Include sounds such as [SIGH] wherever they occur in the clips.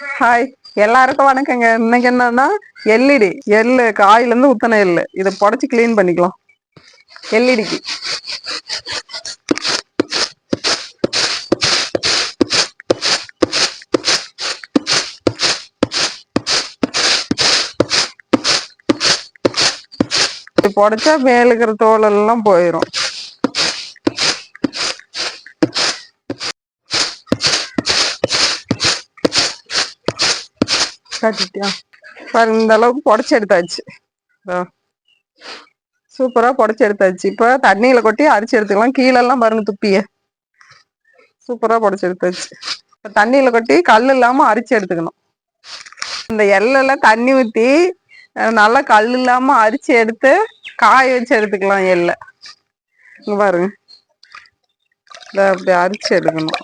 Hi எல்லாருக்கும் வணக்கங்க. இன்னைக்கு என்னன்னா எல்இடி எள்ளு காயில இருந்து உத்தன எள்ளு. இதை புடச்சு க்ளீன் பண்ணிக்கலாம். எல்இடிக்கு. புடைச்சா மேல இருக்கிற தோல் எல்லாம் போயிடும் காட்டிட்டியா? பாருங்க இந்த அளவுக்கு புடச்சி எடுத்தாச்சு. சூப்பரா புடச்சி எடுத்தாச்சு. இப்ப தண்ணியில கொட்டி அரிச்சு எடுத்துக்கலாம். கீழெல்லாம் பாருங்க துப்பிய. சூப்பரா புடச்சி எடுத்தாச்சு. இப்ப தண்ணியில கொட்டி கல் இல்லாம அரிச்சு எடுத்துக்கணும். இந்த எள்ளெல்லாம் தண்ணி ஊத்தி நல்லா கல் இல்லாம அரிச்சு எடுத்து காய வச்சு எடுத்துக்கலாம் எள்ள. இங்க பாருங்க. இதை அப்படி அரிச்சு எடுக்கணும்.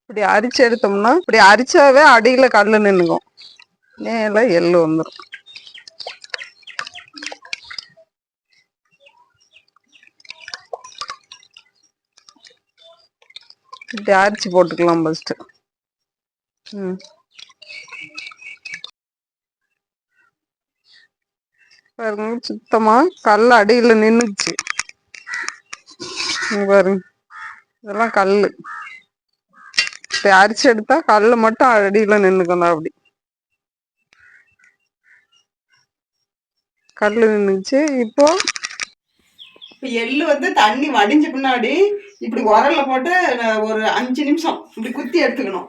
இப்படி அரிச்சு எடுத்தோம்னா இப்படி அரிச்சாவே அடியில கல்லு நின்னுக்கும். மேல எள்ளு வந்துடும் இப்படி அரிச்சு போட்டுக்கலாம் ஃபஸ்ட்டு ம். பாருங்க சுத்தமா கல் அடியில நின்னுச்சு. பாருங்க. இதெல்லாம் கல்லு. இப்படி அரிச்சு எடுத்தா கல்லு மட்டும் அடியில நின்னுக்கணும் அப்படி. கல்லு நின்னுச்சு. இப்போ இப்போ எள்ளு வந்து தண்ணி வடிஞ்ச பின்னாடி இப்படி உரல்ல போட்டு ஒரு அஞ்சு நிமிஷம் இப்படி குத்தி எடுத்துக்கணும்.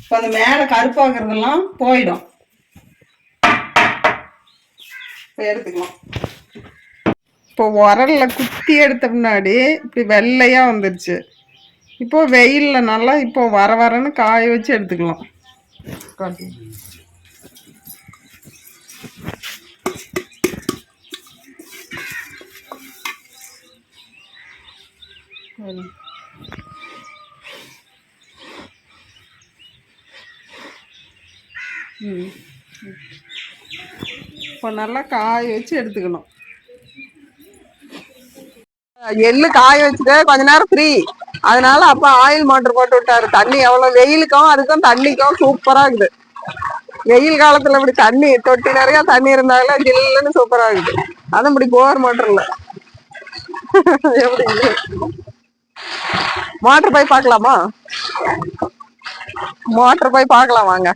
இப்போ அந்த மேலே கருப்பாகிறதெல்லாம் போயிடும் இப்போ எடுத்துக்கலாம். இப்போ உரல்ல குத்தி எடுத்த முன்னாடி இப்படி வெள்ளையா வந்துருச்சு. இப்போ வெயில்ல நல்லா இப்போ வர வரன்னு காய வச்சு எடுத்துக்கலாம். இப்போ நல்லா காய வச்சு எடுத்துக்கணும். எள்ளு காய வச்சுட்டு கொஞ்ச நேரம் ஃப்ரீ அதனால அப்ப ஆயில் மோட்டர் போட்டு விட்டாரு. தண்ணி எவ்வளவு? வெயிலுக்கும் அதுக்கும் தண்ணிக்கும் சூப்பரா இருக்குது. வெயில் காலத்துல இப்படி தண்ணி தொட்டி நிறைய தண்ணி இருந்தாலும் ஜில்லுன்னு சூப்பரா இருக்குது. அதுவும் இப்படி போர் மோட்டர்ல எப்படி? மோட்டர் போய் பார்க்கலாமா? மோட்டர் போய் பார்க்கலாம் வாங்க.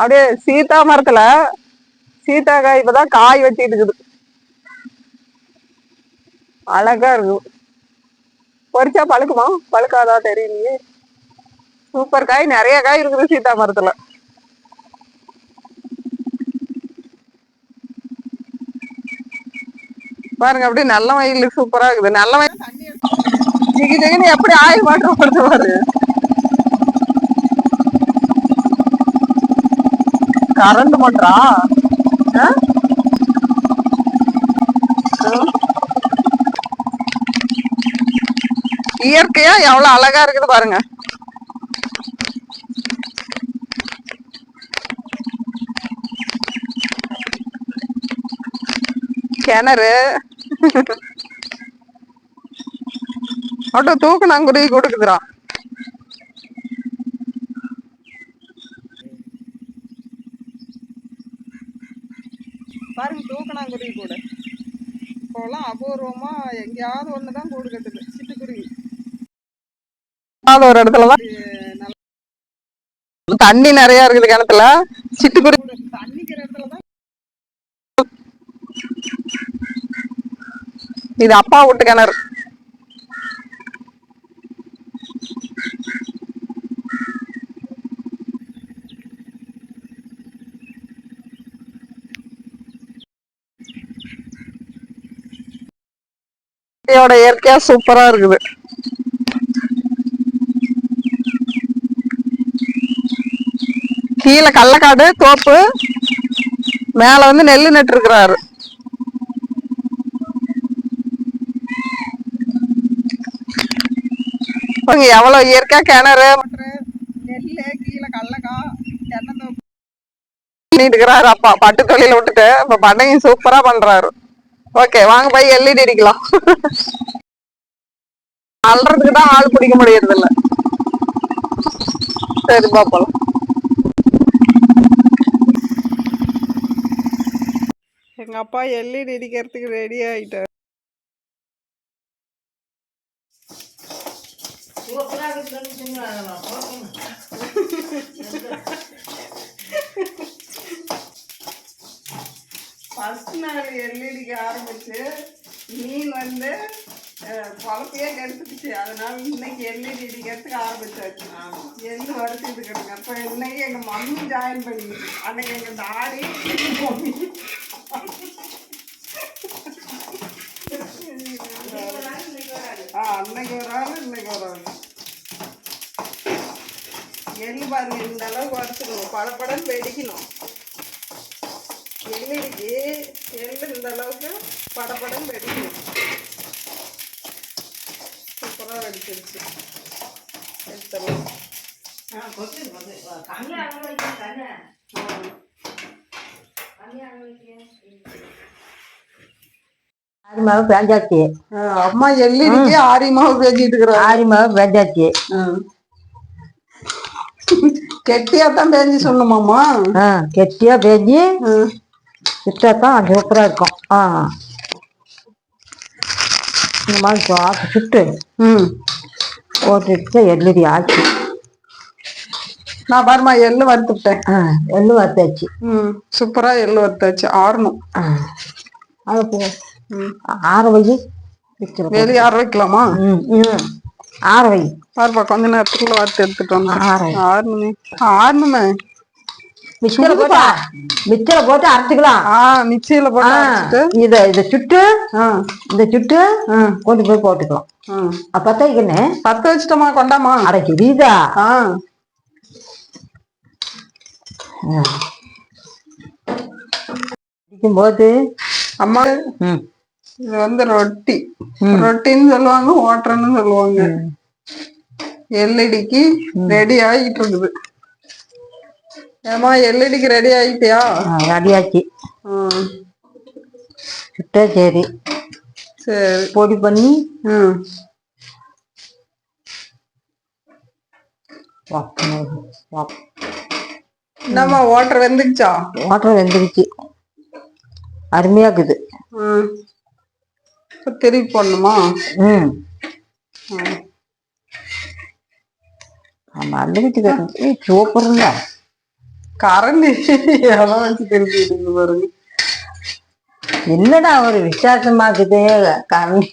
அப்படியே சீதா மரத்துல சீத்தாக்காய் இப்பதான் காய் வச்சிட்டு இருக்குது. அழகா இருக்கும் பொறிச்சா பழுக்குமா? பழுக்காதா தெரியலையே. சூப்பர் காய் நிறைய காய் இருக்குது சீதா மரத்துல. பாருங்க அப்படியே நல்ல வயல் சூப்பரா இருக்குது. நல்ல வயல் தண்ணி ஜிகின்னு எப்படி ஆயில் மாற்றம் வருது பாரு. கரண்ட் மோட்டரா இயற்கையா எவ்வளவு அழகா இருக்குது பாருங்க. கிணறு. மட்டும் தூக்குனாங்குருவி கொடுக்குதுறான் பாருங்க தூக்கணாங்குருவி கூட அபூர்வமா எங்கேயாவது ஒண்ணுதான் கூடு கட்டுது சிட்டுக்குருவி. ஒரு இடத்துலதான் தண்ணி நிறைய இருக்குது கிணத்துல. சிட்டுக்குருவி. தண்ணிக்கிற இடத்துலதான் இது அப்பா வீட்டு கிணறு. இயற்கையா சூப்பரா இருக்குது. கீழே கள்ளக்காடு தோப்பு மேல வந்து நெல்லு நட்டு இருக்கிறாரு எவ்வளவு இயற்கையா கிணறு நெல்லு கீழே கடலக்காய் தென்னந்தோப்பு பண்ணிட்டு இருக்கிறாரு அப்பா பட்டு தொழில விட்டுட்டு இப்ப பண்ணையும் சூப்பரா பண்றாரு. ஓகே வாங்க போய் எல்இடி அடிக்கலாம். அல்றதுக்கு தான் ஆள் பிடிக்க முடியறது இல்ல சரி பாப்போம் எங்க அப்பா எல்இடி அடிக்கிறதுக்கு ரெடி ஆயிட்டாரு. ஃபர்ஸ்ட் நாள் எல்இடிக்கு ஆரம்பிச்சு மீன் வந்து குழப்பையே கெடுத்துக்குச்சு. அதனால இன்னைக்கு எல்இடி அடிக்கிறதுக்கு ஆரம்பிச்சாச்சு. எள்ளு வறுத்துட்டு கிடக்கு. அப்போ இன்னைக்கு எங்கள் மம்மி ஜாயின் பண்ணி அன்னைக்கு எங்கள் தாடி மம்மி. ஆ அன்னைக்கு ஒரு ஆள் இன்னைக்கு ஒரு ஆள். எள்ளு பாருங்க இந்த அளவுக்கு வறுத்துக்கணும். படம் வெடிக்கணும். எள்ளுக்கு எள்ளு இந்த அளவுக்கு படபடன்னு வெடிக்கணும் சூப்பராக வெடிச்சிருச்சு. எடுத்துடலாம். ஆரி மாவு பேஞ்சாச்சு. ஆ, அம்மா எள்ளுக்கு ஆரி மாவு பேசிட்டு இருக்கிறாங்க ஆரி மாவு பேஞ்சாச்சு. கெட்டியா தான் பேஞ்சு சொல்லணுமாம்மா ஆ கெட்டியா பேஞ்சு விட்டா தான் சூப்பரா இருக்கும். ஆ. இந்த மாதிரி சாப்பிட்டு சுட்டு. ம். போட்டுட்டு எள்ளி ஆச்சு நான் பாருமா எள்ளு வறுத்துட்டேன் எள்ளு வறுத்தாச்சு. ம் சூப்பரா எள்ளு வறுத்தாச்சு. ஆறணும். அதை போ ம். ஆற வை. வச்சிருக்கோம் வெளியே ஆற வைக்கலாமா? ம் ஆற வை. பாருப்பா கொஞ்ச நேரத்துக்குள்ள வறுத்து எடுத்துட்டு வந்தேன் ஆறு ஆறணுமே. ஆறணுமே. மிச்சரை போட்டு மிச்சரை போட்டு அரைச்சிக்கலாம். மிக்சியில போட்டு இத இத சுட்டு இந்த சுட்டு கொண்டு போய் போட்டுக்கலாம். அப்ப தைக்கண்ணே பத்த வச்சுட்டோமா கொண்டாமா? கிரீதா. ஆ. போது அம்மா இது வந்து ரொட்டி. ரொட்டின்னு சொல்லுவாங்க ஓட்டுறன்னு சொல்லுவாங்க. எல்இடிக்கு ரெடி ஆகிட்டு இருக்குது. ஏமா எல்இடிக்கு ரெடி ஆயிட்டியா? ரெடியாச்சு ம் சுட்டா சரி. சரி. பொடி பண்ணி ம் என்னம்மா ஓட்டர் வெந்துக்குச்சா வாட்டர் வெந்துருச்சு. அருமையா இருக்குது ம் திருப்பி போடணுமா? ம். ம். ஆமா அந்த வீட்டுக்கு சூப்பருங்க கரண்டி [LAUGHS] எல்லாம் வச்சு திருப்பி பாருங்க. என்னடா ஒரு விசேஷமாக்குது கரண்டி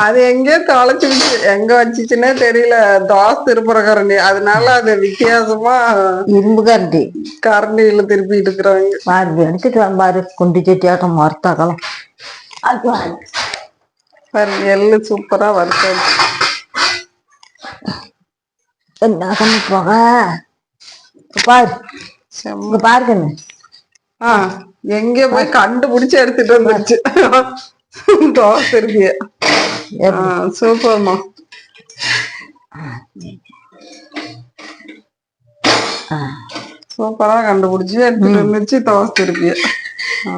அது எங்கேயோ தொலைச்சிருச்சு. எங்க வச்சுச்சுன்னே தெரியல. தோசை திருப்புற கரண்டி அதனால அது வித்தியாசமா இரும்பு கரண்டி கரண்டியில திருப்பிட்டு இருக்கிறாங்க. பாரு எடுத்துட்டு பாரு. குண்டு சட்டியாட்டம் மறுத்தாக்கலாம் பாரு. சூப்பரா வறுத்தாச்சு என்ன பண்ணி போக. பாரு. இங்க பாரு கண்ணு ஆ எங்க போய் கண்டுபிடிச்சு எடுத்துட்டு வந்துருச்சு. தோசை ஆ சூப்பர்மா. சூப்பரா கண்டுபிடிச்சு எடுத்துட்டு வந்துருச்சு தோசை ஆ.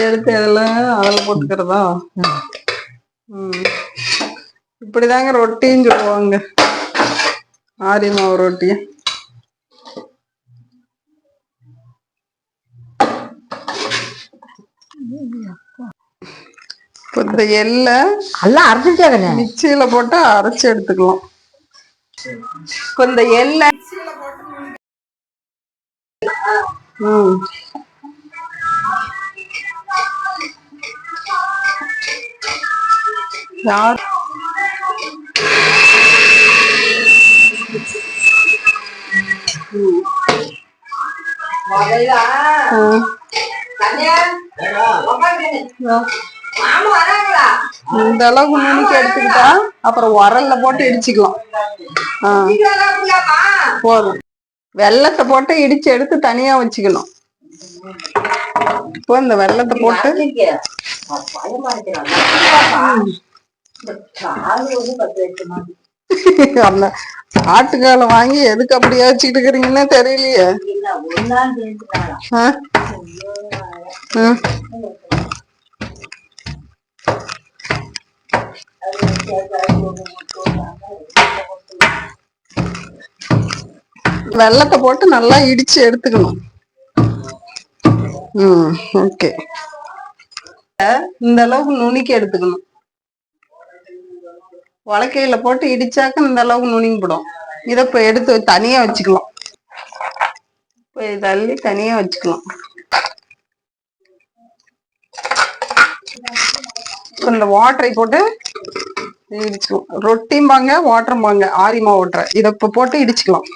எடுத்து எல்லாம் அதில் போட்டுக்கிறதா? ம். இப்படிதாங்க ரொட்டின்னு சொல்லுவாங்க. ஆரி மாவு ரொட்டி. இந்த எள்ளை எல்லாம் கண்ணு மிக்சியில போட்டு அரைச்சு எடுத்துக்கலாம். இப்போ இந்த ம். யார் இந்த அளவுக்கு நுணுக்கி எடுத்துக்கிட்டா அப்புறம் உரல்ல போட்டு இடிச்சுக்கலாம். போதும். வெள்ளத்தை போட்டு இடிச்சு எடுத்து தனியா வச்சுக்கணும். இப்போ இந்த வெள்ளத்தை போட்டு அந்த ஆட்டுக்கால வாங்கி எதுக்கு அப்படியே வச்சுக்கிட்டு இருக்கிறீங்கன்னே தெரியலையே. வெள்ளத்தை போட்டு நல்லா இடிச்சு எடுத்துக்கணும். ம் ஓகே. இந்த அளவுக்கு நுணுக்கி எடுத்துக்கணும். உலக்கையில போட்டு இடிச்சாக்க இந்த அளவுக்கு நுனிங்கிடும் இதை இப்ப எடுத்து தனியா வச்சுக்கலாம். இப்ப தள்ளி தனியா வச்சுக்கலாம். இந்த வாட்டரை போட்டு இடிச்சுக்கலாம். ரொட்டிம்பாங்க வாட்டரும்பாங்க ஆரிமா ஓட்டுற இதை இப்ப போட்டு இடிச்சுக்கலாம்.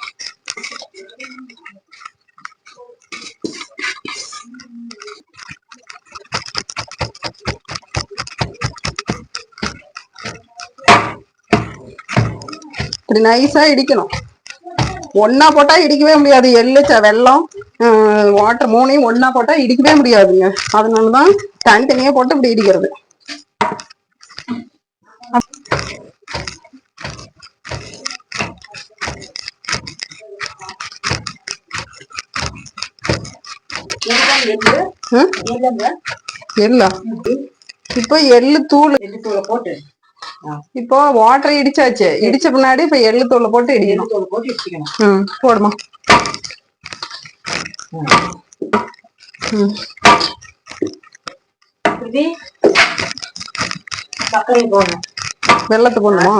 இப்படி நைஸா இடிக்கணும் ஒன்னா போட்டா இடிக்கவே முடியாது எள்ளு வெள்ளம் வாட்டர் மூணையும் ஒன்னா போட்டா இடிக்கவே முடியாதுங்க அதனாலதான் தனித்தனியா போட்டு இப்படி இடிக்கிறது ம்? எள்ளா இப்போ எள்ளு தூள் போட்டு இப்போ வாட்டர் இடிச்சாச்சு. இடிச்ச பின்னாடி இப்ப எள்ளு தூளை போட்டு இடிக்கணும். தூள் போட்டு வச்சுக்கணும் ம் போடுமா. சர்க்கரை போடணும். வெள்ளத்தை போடணுமா?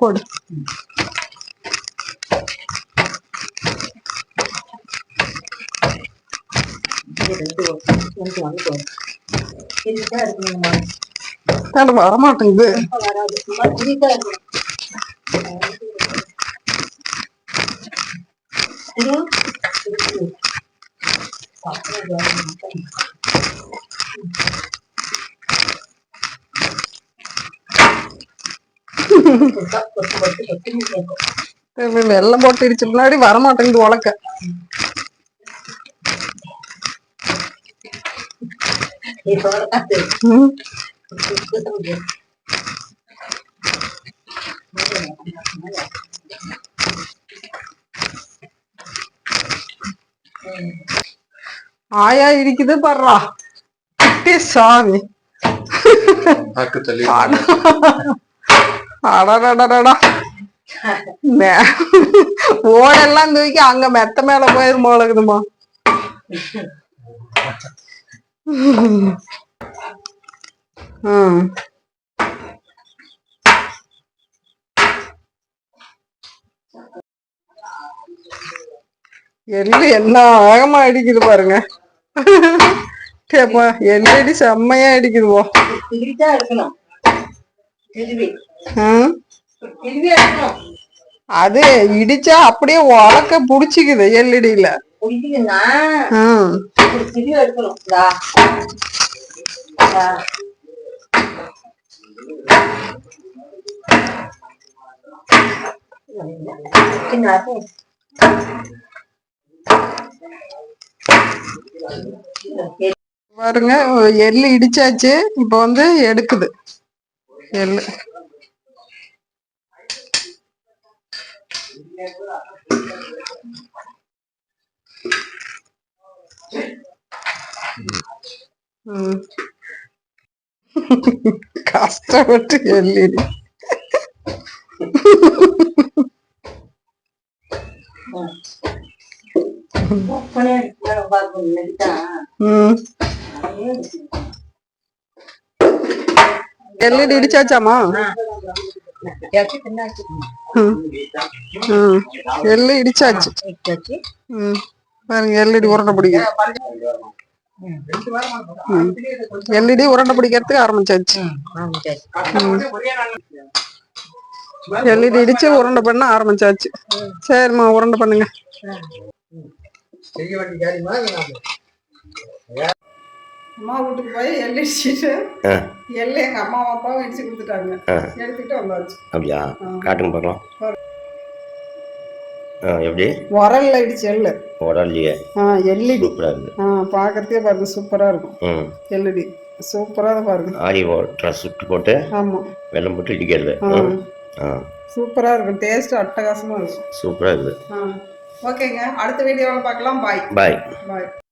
போடு. ரெண்டு ரெண்டு வந்து போடும் இதுதான் இருக்கணுமா அட வரமாட்டேங்குது. [LAUGHS] வராது வெள்ளம் போட்டு இடிச்ச பின்னாடி வரமாட்டேங்குது உலக்க இதோட அது ம் ஆயா இருக்குது பர்றா சாமி. மே- ஓடெல்லாம் தூக்கி அங்க மெத்த மேல போயிரும் போல ம் எள்ளு என்ன வேகமா அடிக்குது பாருங்க. கேப்பா எல்லடி செம்மையா அடிக்குதுவோ அது இடிச்சா அப்படியே உலக்க புடிச்சுக்குது எல்இடியில குடிக்குதுன்னா ஒரு எடுக்கணும். பாருங்க எள்ளு இடிச்சாச்சு. இப்ப வந்து எடுக்குது. எள்ளு. ம். கஷ்டப்பட்டு எள்ளு இடி. ஒப்பனை எடுக்கணும் பாருங்க எல்இடி உருண்டை பிடிக்குது எல்இடி உருண்டை பிடிக்கிறதுக்கு ஆரம்பிச்சாச்சு. எல்இடி இடிச்சு உருண்டை பண்ண ஆரம்பிச்சாச்சு. சரிம்மா உருண்டை பண்ணுங்க. அம்மா வீட்டுக்கு போய் எள்ளு இடிச்சிட்டு. எள்ளு எங்க அம்மா அப்பாவும் இடிச்சு கொடுத்துட்டாங்க. ஆ. எடுத்துக்கிட்டு வந்தாச்சு. அப்படியா? காட்டுங்க பார்க்கலாம். எப்படி? உரல்ல இடிச்சு எள்ளு உடல்லையே ஆ எல்இடி. சூப்பராக இருக்குது ஆ பார்க்கறதுக்கே பாருங்க சூப்பரா இருக்கும். ம். எல்இடி. சூப்பரா தான் பாருங்க. ஆரி வாட்டரை சுட்டு போட்டு ஆமா. வெல்லம் போட்டு இடிக்கிறது. ஆ. ம். ஆ. சூப்பரா இருக்கும். டேஸ்ட் அட்டகாசமா இருக்கும். சூப்பராக இருக்குது. ஓகேங்க. அடுத்த வீடியோவில் பார்க்கலாம். பாய். பாய். பாய்.